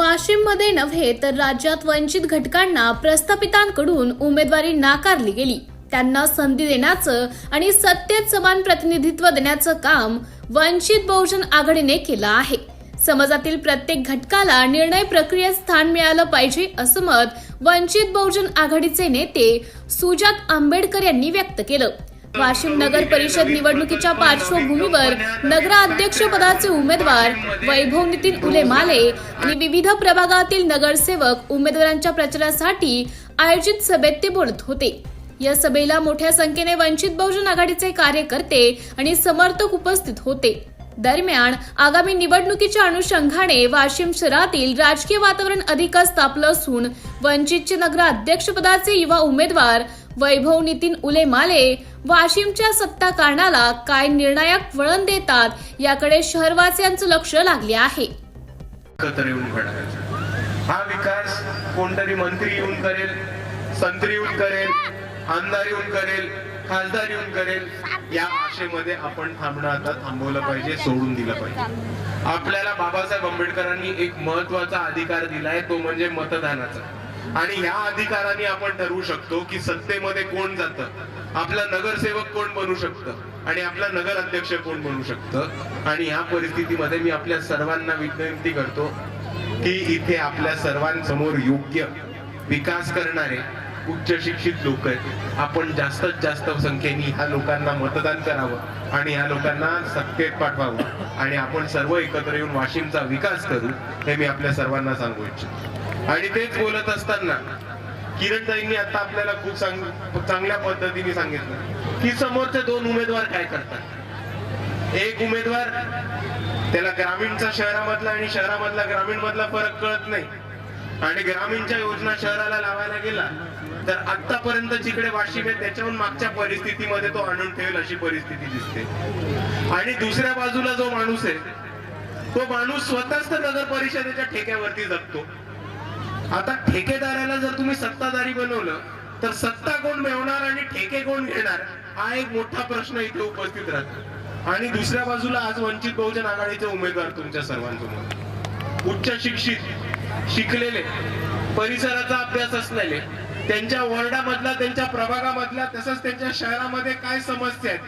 वाशिममध्ये नव्हे तर राज्यात वंचित घटकांना प्रस्थापितांकडून उमेदवारी नाकारली गेली. त्यांना संधी देण्याचं आणि सत्तेत समान प्रतिनिधित्व देण्याचं काम वंचित बहुजन आघाडीने केलं आहे. समाजातील प्रत्येक घटकाला निर्णय प्रक्रियेत स्थान मिळालं पाहिजे असं मत वंचित बहुजन आघाडीचे नेते सुजात आंबेडकर यांनी व्यक्त केलं. वाशिम नगर परिषद निवडणुकीच्या पार्श्वभूमीवर नगराध्यक्ष पदाचे उमेदवार वैभव नितीन उलेमाले आणि विविध प्रभागातील नगरसेवक उमेदवारांच्या प्रचारासाठी आयोजित सभेत ते बोलत होते. या सभेला मोठ्या संख्येने वंचित बहुजन आघाडीचे कार्यकर्ते आणि समर्थक उपस्थित होते. दरम्यान आगामी निवडणुकीच्या अनुषंगाने वाशिम शहरातील राजकीय वातावरण अधिकच तापलं असून वंचितचे नगराध्यक्षपदाचे युवा उमेदवार वैभव नितीन उलेमाले वाशिमच्या सत्ता कारणाला काय निर्णायक वळण देतात याकडे शहरवासियांचं लक्ष लागले आहे. हा विकास कोणतरी मंत्री येऊन करेल संत्री येऊन करेल आमदार येऊन करेल खासदार येऊन करेल या आशेमध्ये आपण थांबणं आता थांबवलं पाहिजे सोडून दिलं पाहिजे. आपल्याला बाबासाहेब आंबेडकरांनी एक महत्त्वाचा अधिकार दिलाय तो म्हणजे मतदानाचा. आणि ह्या अधिकाराने आपण ठरवू शकतो की सत्तेमध्ये कोण जातं? आपला नगरसेवक कोण बनू शकतं? आणि आपला नगर अध्यक्ष कोण बनू शकतं? आणि ह्या परिस्थितीमध्ये मी आपल्या सर्वांना विनंती करतो की इथे आपल्या सर्वांसमोर योग्य विकास करणारे उच्च शिक्षित लोक आहेत. आपण जास्तीत जास्त संख्येने ह्या लोकांना मतदान करावं आणि ह्या लोकांना सत्तेत पाठवावं. आणि आपण सर्व एकत्र येऊन वाशिमचा विकास करू हे मी आपल्या सर्वांना सांगू इच्छितो. आणि तेच बोलत असताना किरणताईंनी आता आपल्याला खूप चांगल्या पद्धतीने सांगितलं. की समोरचे दोन उमेदवार काय करतात? एक उमेदवार त्याला ग्रामीणचा शहरामधला आणि शहरामधला ग्रामीण मधला फरक कळत नाही. आणि ग्रामीणच्या योजना शहराला लावायला गेला तर आतापर्यंत जिकडे वाशिम आहे त्याच्याहून मागच्या परिस्थितीमध्ये तो आणून ठेवेल अशी परिस्थिती दिसते. आणि दुसऱ्या बाजूला जो माणूस आहे तो माणूस स्वतःच नगर परिषदेच्या ठेक्यावरती जगतो. आता ठेकेदाराला जर तुम्ही सत्ताधारी बनवलं तर सत्ता कोण मिळवणार आणि ठेके कोण घेणार? हा एक मोठा प्रश्न इथे उपस्थित राहतो. आणि दुसऱ्या बाजूला आज वंचित बहुजन आघाडीचे उमेदवार तुमच्या सर्वांसमोर. उच्च शिक्षित शिकलेले परिसराचा अभ्यास असलेले त्यांच्या वॉर्डामधला त्यांच्या प्रभागामधला तसंच त्यांच्या शहरामध्ये काय समस्या आहेत?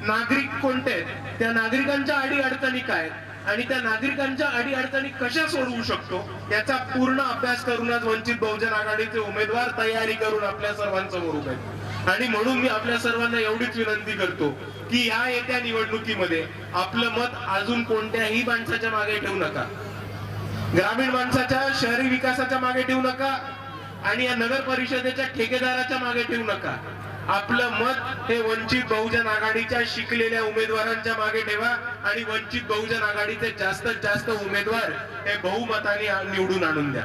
नागरिक कोणते आहेत? त्या नागरिकांच्या अडी अडचणी काय आहेत? आणि त्या नागरिकांच्या अडी अडचणी कशा सोडवू शकतो याचा पूर्ण अभ्यास करूनच वंचित बहुजन आघाडीचे उमेदवार तयारी करून आपल्या सर्वांसमोर उभे आणि म्हणून मी आपल्या सर्वांना एवढीच विनंती करतो की या येत्या निवडणुकीमध्ये आपलं मत अजून कोणत्याही माणसाच्या मागे ठेवू नका. ग्रामीण माणसाच्या शहरी विकासाच्या मागे ठेवू नका. आणि या नगर परिषदेच्या ठेकेदाराच्या मागे ठेवू नका. आपलं मत हे वंचित बहुजन आघाडीच्या शिकलेल्या उमेदवारांच्या मागे ठेवा आणि वंचित बहुजन आघाडीचे जास्तीत जास्त उमेदवार हे बहुमताने निवडून आणून द्या.